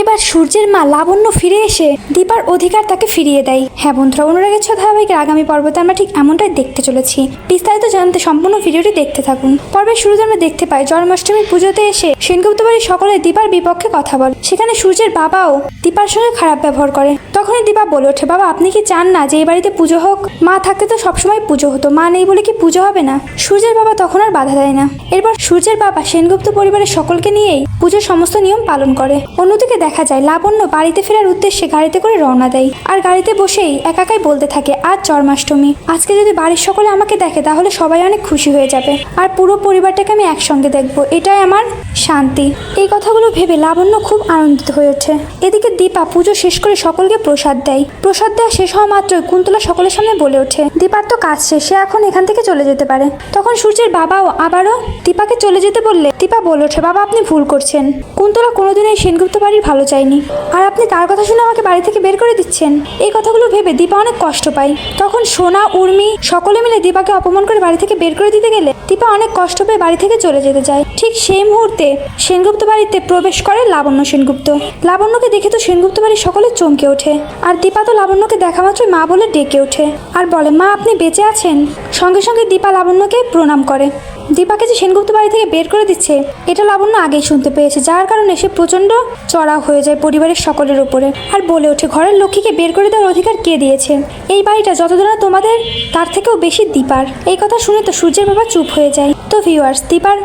এবার সূর্যের মা লাবণ্য ফিরে এসে দীপার অধিকার তাকে ফিরিয়ে দেয়। হ্যাঁ বন্ধুরা, অনুরাগের ছ ধারাবাহিকের আগামী পর্বতে আমরা ঠিক এমনটাই দেখতে চলেছি। বিস্তারিত জানতে সম্পূর্ণ ভিডিওটি দেখতে থাকুন। পর্বের শুরুতে আমরা দেখতে পাই, জন্মাষ্টমীর পুজোতে এসে সেনগুপ্ত বাড়ির সকলে দীপার বিপক্ষে কথা বলে। সেখানে সূর্যের বাবাও দীপার সঙ্গে খারাপ ব্যবহার করে। তখনই দীপা বলে ওঠে, বাবা, আপনি কি চান না যে এই বাড়িতে পুজো হোক? মা থাকতে তো সবসময় পুজো হতো। মা নেই বলে কি পুজো হবে না? সূর্যের বাবা তখন আর বাধা দেয় না। এরপর সূর্যের বাবা সেনগুপ্ত পরিবারের সকলকে নিয়েই পুজোর সমস্ত নিয়ম পালন করে। অন্যদিকে দেখা যায়। লাবণ্য বাড়িতে ফেরার উদ্দেশ্যে গাড়িতে করে রওনা দেয়। আর গাড়িতে বসেই একাকাই বলতে থাকে, আজ জন্মাষ্টমী। আজকে যদি বাড়ির সকলে আমাকে দেখে, তাহলে সবাই অনেক খুশি হয়ে যাবে। আর পুরো পরিবারটাকে আমি একসঙ্গে দেখব। এটাই আমার শান্তি। এই কথাগুলো ভেবে লাবণ্য খুব আনন্দিত হয়ে ওঠে। এদিকে দীপা পুজো শেষ করে সকলকে প্রসাদ দেয়। প্রসাদ দেওয়া শেষ হওয়া মাত্রই কুন্তলা সকলের সামনে বলে ওঠে, দীপার তো কাজ শেষ, সে এখন এখান থেকে চলে যেতে পারে। তখন সূর্যের বাবাও আবারও দীপাকে চলে যেতে বললে, দীপা বলে ওঠে, বাবা, আপনি ভুল করছেন। কুন্তলা কোনোদিন এই সেনগুপ্ত বাড়ির ভালো চাইনি। আর আপনি তার কথা শুনে আমাকে বাড়ি থেকে বের করে দিচ্ছেন। এই কথাগুলো ভেবে দীপা অনেক কষ্ট পায়। তখন সোনা, উর্মি সকলে মিলে দীপাকে অপমান করে বাড়ি থেকে বের করে দিতে গেলে দীপা অনেক কষ্ট পেয়ে বাড়ি থেকে চলে যেতে যায়। ঠিক সেই মুহূর্তে সেনগুপ্ত বাড়িতে প্রবেশ করে লাবণ্য সেনগুপ্ত। লাবণ্যকে দেখে তো সেনগুপ্ত বাড়ির সকলে চমকে ওঠে। আর দীপা তো লাবণ্যকে দেখা মাত্রই মা বলে ডেকে ওঠে। আর বলে, মা, আপনি বেঁচে আছেন? সঙ্গে সঙ্গে দীপা লাবণ্যকে প্রণাম করে। দীপাকে যে সেনগুপ্ত বাড়ি থেকে বের করে দিচ্ছে, এটা লাবণ্য আগেই শুনতে পেয়েছে। যার কারণে সে প্রচণ্ড চড়া হয়ে যায় পরিবারের সকলের উপরে। আর বলে ওঠে, ঘরের লক্ষ্মীকে বের করে দেওয়ার অধিকার কে দিয়েছে? এই বাড়িটা যতদিন তোমাদের, তার থেকেও বেশি দীপার। এই কথা শুনে তো সূর্যের বাবা চুপ হয়ে যায়। তো ভিউয়ার্স দীপার,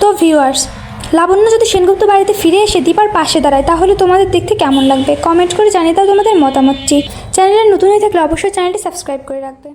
তো ভিউয়ার্স লাবণ্য যদি সেনগুপ্ত বাড়িতে ফিরে এসে দীপার পাশে দাঁড়ায়, তাহলে তোমাদের দেখতে কেমন লাগবে? কমেন্ট করে জানিয়ে দাও তোমাদের মতামতটি। চ্যানেলে নতুন হয়ে থাকলে অবশ্যই চ্যানেলটি সাবস্ক্রাইব করে রাখবে।